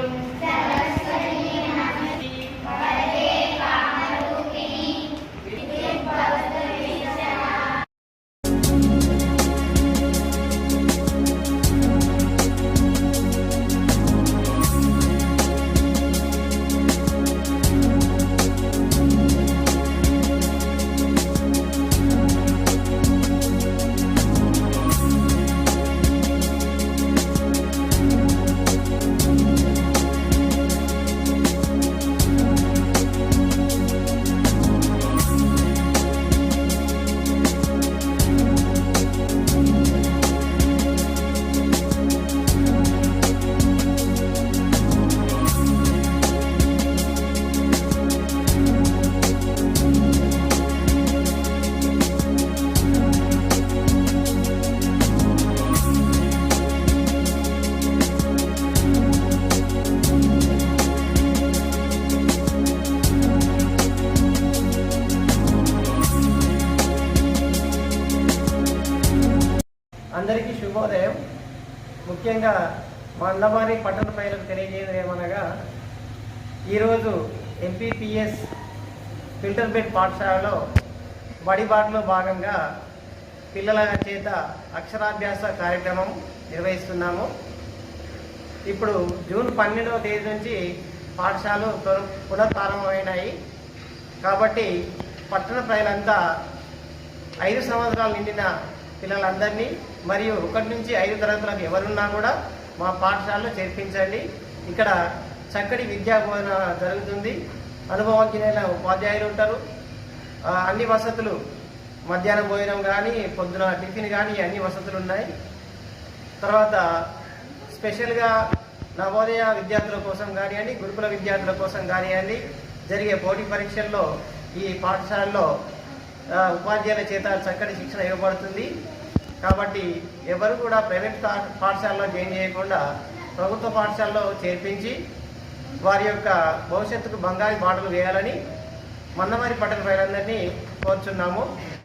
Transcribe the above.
Salam. అందరికీ శుభోదయం. ముఖ్యంగా మా అన్నవారి పట్టణ ప్రజలకు తెలియజేయడం ఏమనగా ఈరోజు ఎంపీపీఎస్ ఫిల్టర్ బెడ్ పాఠశాలలో బడిబాటలో భాగంగా పిల్లల చేత అక్షరాభ్యాస కార్యక్రమం నిర్వహిస్తున్నాము. ఇప్పుడు జూన్ పన్నెండవ తేదీ నుంచి పాఠశాలలు త్వర- పునఃప్రారంభమైనాయి. కాబట్టి పట్టణ ప్రజలంతా ఐదు సంవత్సరాలు నిండిన పిల్లలందరినీ మరియు ఒకటి నుంచి ఐదు తరగతులకు ఎవరున్నా కూడా మా పాఠశాలలో చేర్పించండి. ఇక్కడ చక్కటి విద్యా బోధన జరుగుతుంది. అనుభవజ్ఞులైన ఉపాధ్యాయులు ఉంటారు. అన్ని వసతులు మధ్యాహ్నం భోజనం కానీ పొద్దున టిఫిన్ కానీ అన్ని వసతులు ఉన్నాయి. తర్వాత స్పెషల్గా నవోదయ విద్యార్థుల కోసం కానివ్వండి గురుకుల విద్యార్థుల కోసం కానివ్వండి జరిగే పోటీ పరీక్షల్లో ఈ పాఠశాలలో ఉపాధ్యాయుల చేత చక్కటి శిక్షణ ఇవ్వబడుతుంది. కాబట్టి ఎవరు కూడా ప్రైవేట్ పాఠశాలలో జాయిన్ చేయకుండా ప్రభుత్వ పాఠశాలలో చేర్పించి వారి యొక్క భవిష్యత్తుకు బంగారు బాటలు వేయాలని మందమారి పట్టణ ప్రజలందరినీ కోరుచున్నాము.